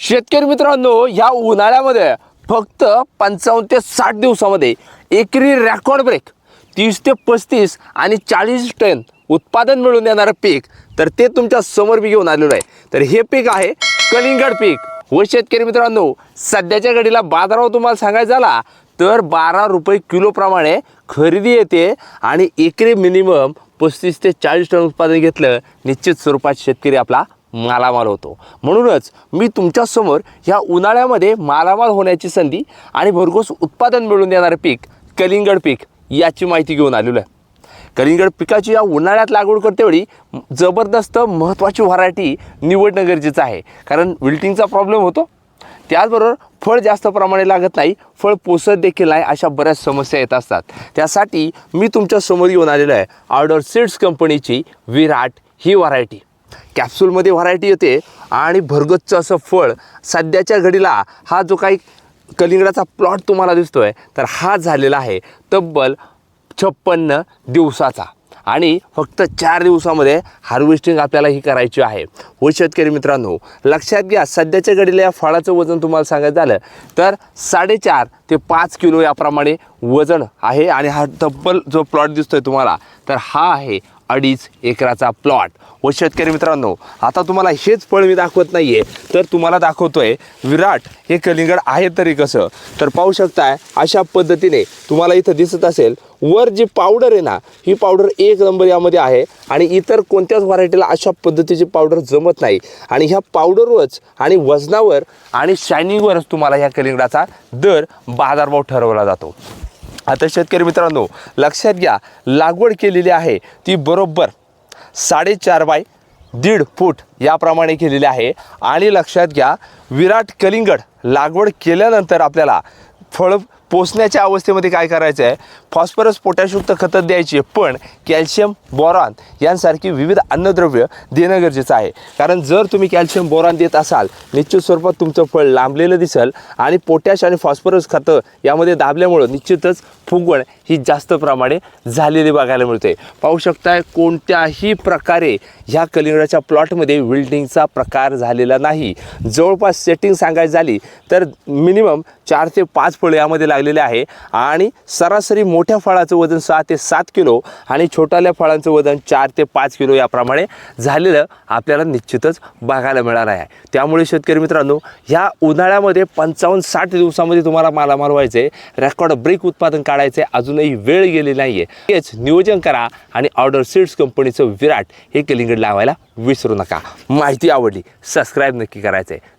शेतकरी मित्रांनो ह्या उन्हाळ्यामध्ये फक्त पंचावन्न ते साठ दिवसामध्ये एकरी रेकॉर्ड ब्रेक तीस ते पस्तीस आणि चाळीस टन उत्पादन मिळून देणारं पीक. तर ते तुमच्यासमोर मी घेऊन आलेलो आहे. तर हे पीक आहे कलिंगड पीक. व शेतकरी मित्रांनो सध्याच्या घडीला बाजारावर तुम्हाला सांगायचं झाला तर बारा रुपये किलोप्रमाणे खरेदी येते आणि एकरी मिनिमम पस्तीस ते चाळीस टन उत्पादन घेतलं निश्चित स्वरूपात शेतकरी आपला मालामाल होतो. म्हणूनच मी तुमच्यासमोर ह्या उन्हाळ्यामध्ये मालामाल होण्याची संधी आणि भरघोस उत्पादन मिळवून देणारं पीक कलिंगड पीक याची माहिती घेऊन आलेलो आहे. कलिंगड पिकाची या उन्हाळ्यात लागवड करतेवेळी जबरदस्त महत्त्वाची व्हरायटी निवडणं गरजेचं आहे. कारण विल्टिंगचा प्रॉब्लेम होतो. त्याचबरोबर फळ जास्त प्रमाणे लागत नाही फळ पोसत देखील नाही अशा बऱ्याच समस्या येत असतात. त्यासाठी मी तुमच्यासमोर येऊन आलेलो आहे. ऑर्डर सीड्स कंपनीची विराट ही व्हरायटी. कॅप्सूलमध्ये व्हरायटी येते आणि भरगतचं असं फळ सध्याच्या घडीला हा जो काही कलिंगडाचा प्लॉट तुम्हाला दिसतो आहे तर हा झालेला आहे तब्बल छप्पन्न दिवसाचा. आणि फक्त चार दिवसामध्ये हार्वेस्टिंग आपल्याला ही करायची आहे. व शेतकरी मित्रांनो लक्षात घ्या सध्याच्या घडीला या फळाचं वजन तुम्हाला सांगायचं झालं तर साडेचार ते पाच किलो याप्रमाणे वजन आहे आणि हा तब्बल जो प्लॉट दिसतोय तुम्हाला तर हा आहे अडीच एकराचा प्लॉट व शेतकरी मित्रांनो आता तुम्हाला हेच फळ मी दाखवत नाही आहे तर तुम्हाला दाखवतोय विराट. हे कलिंगड आहे तरी कसं? तर पाहू शकताय अशा पद्धतीने तुम्हाला इथं दिसत असेल वर जी पावडर आहे ना ही पावडर एक नंबर यामध्ये आहे आणि इतर कोणत्याच व्हरायटीला अशा पद्धतीची पावडर जमत नाही. आणि ह्या पावडरवरच आणि वजनावर आणि शायनिंगवरच तुम्हाला ह्या कलिंगडाचा दर बाजारभाव ठरवला जातो. आता शेतकरी मित्रांनो लक्षात घ्या लागवड केलेली आहे ती बरोबर साडेचार बाय दीड फूट याप्रमाणे केलेली आहे. आणि लक्षात घ्या विराट कलिंगड लागवड केल्यानंतर आपल्याला फळ पोचण्याच्या अवस्थेमध्ये काय करायचं आहे फॉस्फरस पोटॅशयुक्त खतं द्यायची पण कॅल्शियम बोरॉन यांसारखी विविध अन्नद्रव्य देणं गरजेचं आहे. कारण जर तुम्ही कॅल्शियम बोरॉन देत असाल निश्चित स्वरूपात तुमचं फळ लांबलेलं दिसेल आणि पोटॅश आणि फॉस्फरस खतं यामध्ये दाबल्यामुळं निश्चितच फुगवण ही जास्त प्रमाणे झालेली बघायला मिळते. पाहू शकताय कोणत्याही प्रकारे ह्या कलिंगडाच्या प्लॉटमध्ये विल्डिंगचा प्रकार झालेला नाही. जवळपास सेटिंग सांगायची झाली तर मिनिमम चार ते पाच फळं यामध्ये लागलेले आहे आणि सरासरी मोठ्या फळाचं वजन सहा ते सात किलो आणि छोट्याल्या फळांचं वजन चार ते पाच किलो याप्रमाणे झालेलं आपल्याला निश्चितच बघायला मिळालं आहे. त्यामुळे शेतकरी मित्रांनो ह्या उन्हाळ्यामध्ये पंचावन्न साठ दिवसामध्ये तुम्हाला मालामाल व्हायचे रेकॉर्ड ब्रेक उत्पादन काढायचे अजून अजूनही वेळ गेली नाही आहे हेच नियोजन करा आणि ऑर्डर सीड्स कंपनीचं विराट हे कलिंगड लावायला विसरू नका. माहिती आवडली सबस्क्राईब नक्की करायचं आहे